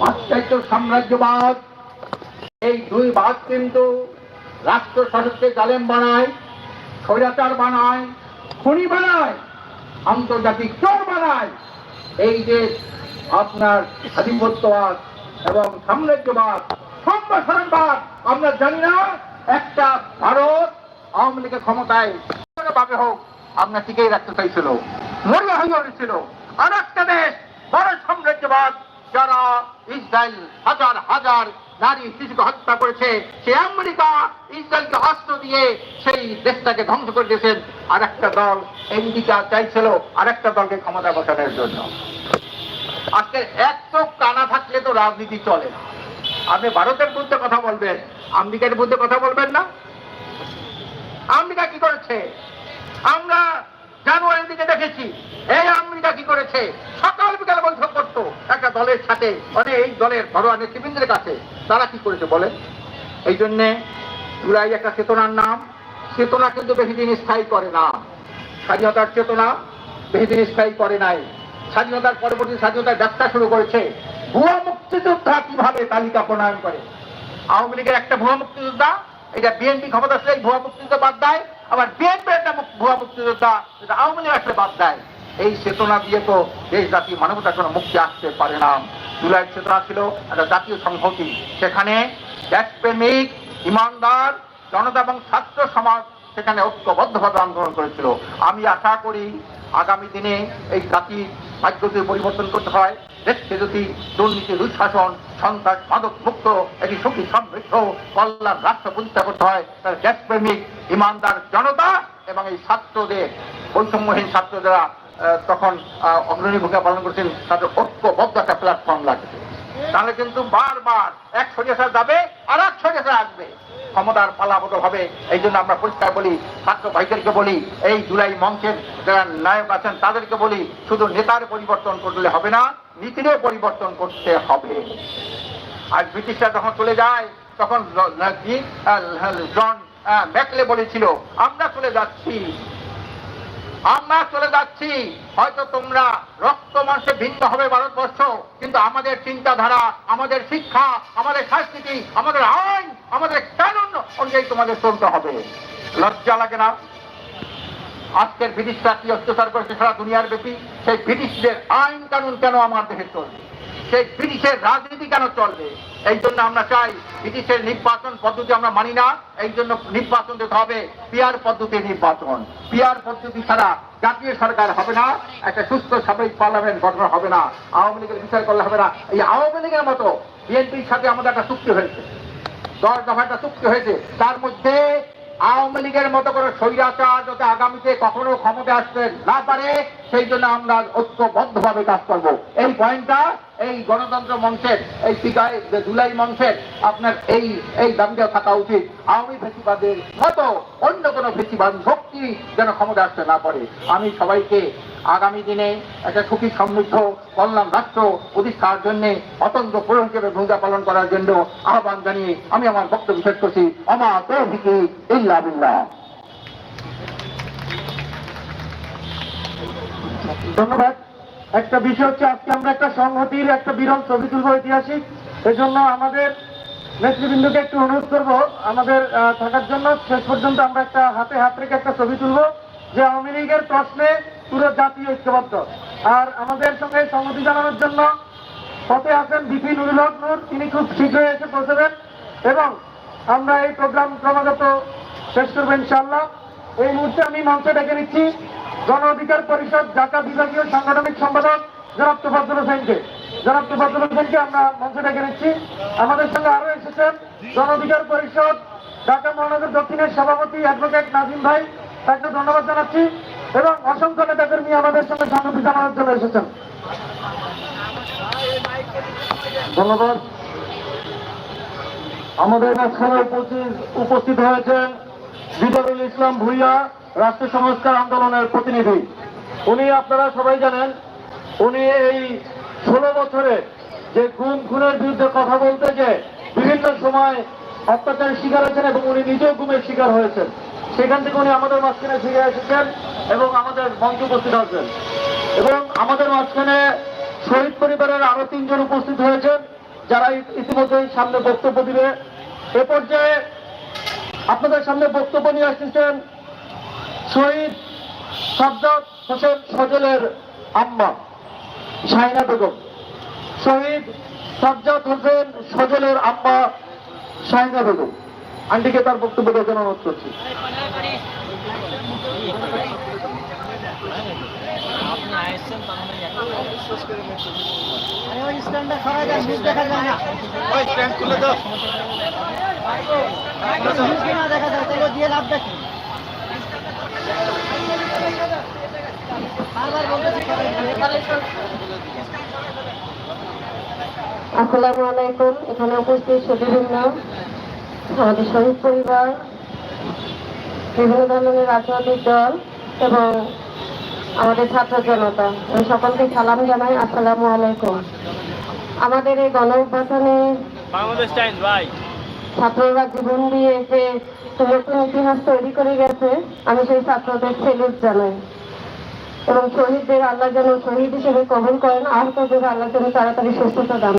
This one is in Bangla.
পাশ্চাত্য সাম্রাজ্যবাদ। এই দুই বাদ কিন্তু রাষ্ট্র শাসককে জালেম বানায়, স্বৈরাচার বানায়, খুনি বানায়, আন্তর্জাতিক চোর বানায়। এই যে আপনার আধিপত্যবাদ এবং সাম্রাজ্যবাদ, সম্প্রসারণবাদ, আমরা জানি না, একটা ভারত আওয়ামী লীগের ক্ষমতায় ভাবে হোক, আমরা টিকেই রাখতে চাইছিল। মরিয়া হয়ে উঠেছিল আর একটা দেশ, বড় সাম্রাজ্যবাদ যারা ইসরায়েল হাজার হাজার নারী শিশুকে হত্যা করেছে, সে আমেরিকা ইসরায়েলকে অস্ত্র দিয়ে সেই দেশটাকে ধ্বংস করে দিয়েছেন। আর একটা দল আমেরিকা চাইছিল আর একটা দলকে ক্ষমতা বসানোর জন্য। আজকে এক চোখ কানা থাকলে তো রাজনীতি চলে। না আপনি ভারতের বিরুদ্ধে কথা বলবেন, আমেরিকার বিরুদ্ধে কথা বলবেন না। আমেরিকা কি করেছে? আমরা জানুয়ারির দিকে দেখেছি, এই আমেরিকা কি করেছে? সকাল বিকাল বৈঠক সাথে মানে এই দলের ঘরোয়া নেতৃবৃন্দের কাছে তারা কি করেছে বলেন? এই জন্যে জুলাই একটা চেতনার নাম। চেতনা কিন্তু বেশি দিন স্থায়ী করে না। স্বাধীনতার চেতনা বেশি দিন স্থায়ী করে নাই। স্বাধীনতার পরবর্তী স্বাধীনতার যাত্রা শুরু করেছে। ভুয়া মুক্তিযোদ্ধা কীভাবে তালিকা প্রণয়ন করে? আওয়ামী লীগের একটা ভুয়া মুক্তিযোদ্ধা, এটা বিএনপি ক্ষমতা আসলে ভুয়া মুক্তিযোদ্ধা বাদ দেয়। আবার বিএনপি একটা ভুয়া মুক্তিযোদ্ধা যেটা আওয়ামী লীগ আসলে বাদ দেয়। এই চেতনা দিয়ে তো দেশ জাতি মানবতার কোনো মুক্তি আসতে পারে না। জুলাই চেতনা ছিল একটা জাতীয় সংহতি। সেখানে দেশপ্রেমিক ইমানদার জনতা এবং ছাত্র সমাজ সেখানে ঐক্যবদ্ধভাবে আন্দোলন করেছিল। আমি আশা করি আগামী দিনে এই জাতির ভাগ্য যদি পরিবর্তন করতে হয়। দেশকে যদি দুর্নীতি দুঃশাসন সন্ত্রাস মাদক মুক্ত একটি সুখী সমৃদ্ধ কল্যাণ রাষ্ট্র প্রতিষ্ঠা করতে হয় তার দেশপ্রেমিক ইমানদার জনতা এবং এই ছাত্রদের বৈষম্যহীন ছাত্র যারা আহ, তখন অগ্রণী ভূমিকা পালন করছেন তাদের ঐক্যবদ্ধ একটা প্ল্যাটফর্ম লাগবে। তাহলে কিন্তু বারবার এক সরিয়াশা যাবে আর এক সরিয়াশা আসবে। ক্ষমতার পালাবদল হবে, এই জন্য আমরা পরিষ্কার বলি, ছাত্র ভাইদেরকে বলি, এই জুলাই মঞ্চের যারা নায়ক আছেন তাদেরকে বলি, শুধু নেতার পরিবর্তন করলে হবে না, নীতিরও পরিবর্তন করতে হবে। আর ব্রিটিশরা যখন চলে যায়, তখন জন ম্যাকলে বলেছিল, আমরা চলে যাচ্ছি। আমরা চলে যাচ্ছি। হয়তো তোমরা রক্ত মাংসে ভিন্ন হবে ভারতবর্ষ, কিন্তু আমাদের চিন্তাধারা, আমাদের শিক্ষা, আমাদের সংস্কৃতি, আমাদের আইন, আমাদের কানুন অনুযায়ী তোমাদের চলতে হবে। লজ্জা লাগে না? আজকের ব্রিটিশরা কি অত্যাচার করেছে সারা দুনিয়ার ব্যাপী? সেই ব্রিটিশদের আইন কানুন কেন আমার দেশে চলবে? সেই ব্রিটিশের রাজনীতি কেন চলবে? এই জন্য আমরা চাই ব্রিটিশের নির্বাচন পদ্ধতি আমরা মানি না। এই জন্য নির্বাচন দিতে হবে পিয়ার পদ্ধতির নির্বাচন। পিয়ার পদ্ধতি ছাড়া জাতীয় সরকার হবে না, একটা সুস্থ স্বাভাবিক পার্লামেন্ট গঠন হবে না, আওয়ামী লীগের বিচার করলে হবে না। এই আওয়ামী লীগের মতো বিএনপির সাথে আমাদের একটা চুক্তি হয়েছে। দশ দফা একটা চুক্তি হয়েছে। তার মধ্যে আওয়ামী লীগের মতো করে স্বৈরাচার যাতে আগামীতে কখনো ক্ষমতা আসতে না পারে সেই জন্য আমরা ঐক্যবদ্ধভাবে কাজ করব। এই পয়েন্টটা এই গণতন্ত্র মঞ্চের, এই টিকায় জুলাই মঞ্চের আপনার এই এই দাবিটা থাকা উচিত। আওয়ামী ফেসিবাদের মতো অন্য কোনো ফেসিবাদ শক্তি যেন ক্ষমতা আসতে না পারে। আমি সবাইকে আগামী দিনে একটা সুখী সমৃদ্ধ কল্যাণ রাষ্ট্র প্রতিষ্ঠার জন্য অতন্ত্র পুরো হিসেবে ভূমিকা পালন করার জন্য আহ্বান জানিয়ে আমি আমার বক্তব্য শেষ করছি। আমার ইল্লা ধন্যবাদ। একটা বিষয় হচ্ছে, আজকে আমরা একটা সংহতির একটা বিরল ছবি তুলবো ঐতিহাসিক। এই জন্য আমাদের নেতৃবৃন্দকে একটু অনুরোধ করব, আমাদের থাকার জন্য শেষ পর্যন্ত আমরা একটা হাতে হাত রেখে একটা ছবি তুলবো, যে আওয়ামী লীগের প্রশ্নে পুরো জাতি ঐক্যবদ্ধ। আর আমাদের সঙ্গে সংহতি জানানোর জন্য পথে আছেন বিপি নুরুল নূর, তিনি খুব শীঘ্রই এসে পৌঁছবেন। এবং আমরা এই প্রোগ্রাম ক্রমাগত শেষ করব ইনশাআল্লাহ। এই মুহূর্তে আমি মঞ্চে ডেকে নিচ্ছি গণ অধিকার পরিষদ, ঢাকা বিভাগীয় সাংগঠনিক সম্পাদক জনাব তোফাজ্জল হোসেনকে। জনাব তোফাজ্জল হোসেনকে আমরা মঞ্চে ডেকে নিচ্ছি। আমাদের সঙ্গে আরও এসেছেন গণ অধিকার পরিষদ, ঢাকা মহানগর দক্ষিণের সভাপতি অ্যাডভোকেট নাজিম ভাই। তাকে ধন্যবাদ জানাচ্ছি এবং অসংখ্য নেতাকর্মী আমাদের সঙ্গে সংগতি জানানোর জন্য এসেছেন। ধন্যবাদ। আমাদের মাঝখানে উপস্থিত হয়েছেন বিদরুল ইসলাম ভুইয়া রাষ্ট্র সংস্কার আন্দোলনের প্রতিনিধি। উনি আপনারা সবাই জানেন, উনি এই ষোলো বছরে যে গুম, খুনের বিরুদ্ধে কথা বলতে যে বিভিন্ন সময় অত্যাচারের শিকার হয়েছেন এবং উনি নিজেও গুমের শিকার হয়েছেন, সেখান থেকে উনি আমাদের মাঝখানে ফিরে এসেছেন এবং আমাদের মঞ্চে উপস্থিত আছেন। এবং আমাদের মাঝখানে শহীদ পরিবারের আরও তিনজন উপস্থিত হয়েছেন, যারা ইতিমধ্যেই সামনে বক্তব্য দিবে। এ পর্যায়ে আপনাদের সামনে বক্তব্য নিয়ে আসতেছেন শহীদ সাজ্জাদ হোসেন সজলের আম্মা শাহিনা বেগম শহীদ সাজ্জাদ হোসেন সজলের আম্মা শাহিনা বেগম আন্টিকে তার বক্তব্য দেওয়ার জন্য অনুরোধ করছি দেখা যায় না ওই স্ট্যান্ড খুলে দেখা যায় দিয়ে লাভ দেখি আসসালামু আলাইকুম। এখানে উপস্থিত সুদীবৃন্দ আমাদের শহীদ পরিবার, বিভিন্ন ধরনের রাজনৈতিক দল এবং আমাদের ছাত্র জনতা। আমি সকলকে সালাম জানাই। আসসালামু আলাইকুম। আমাদের এই গণ বাংলাদেশ টাইমস, ভাই। ছাত্ররা জীবন দিয়ে যে নতুন ইতিহাস তৈরি করে গেছে, আমি সেই ছাত্রদের সেলুট জানাই। এবং শহীদদের আল্লাহ যেন শহীদ হিসেবে কবল করেন, আহতদের আল্লাহ যেন তাড়াতাড়ি সুস্থতা দান